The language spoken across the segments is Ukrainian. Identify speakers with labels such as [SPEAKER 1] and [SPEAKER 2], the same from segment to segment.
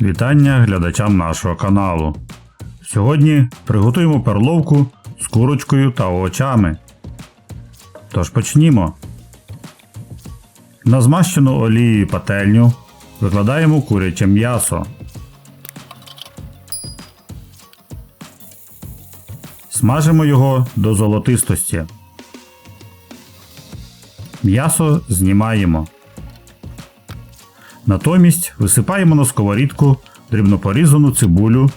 [SPEAKER 1] Вітання глядачам нашого каналу. Сьогодні приготуємо перловку з курочкою та овочами. Тож почнімо. На змащену олією пательню викладаємо куряче м'ясо. Смажимо його до золотистості. М'ясо знімаємо. Натомість висипаємо на сковорідку дрібно порізану цибулю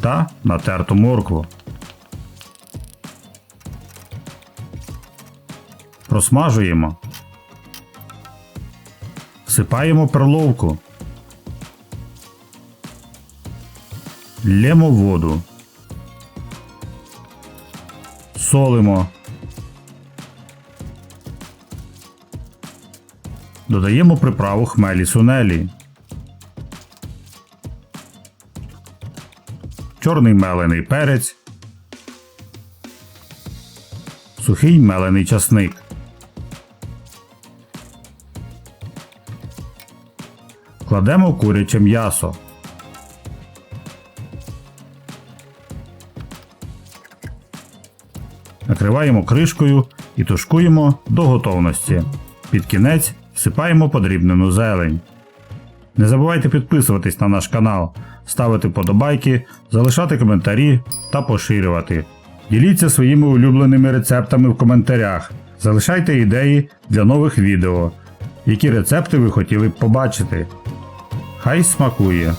[SPEAKER 1] та натерту моркву. Просмажуємо. Всипаємо перловку. Лємо воду. Солимо. Додаємо приправу хмелі сунелі. Чорний мелений перець. Сухий мелений часник. Кладемо куряче м'ясо. Накриваємо кришкою і тушкуємо до готовності. Під кінець всипаємо подрібнену зелень. Не забувайте підписуватись на наш канал, ставити подобайки, залишати коментарі та поширювати. Діліться своїми улюбленими рецептами в коментарях. Залишайте ідеї для нових відео, які рецепти ви хотіли б побачити. Хай смакує!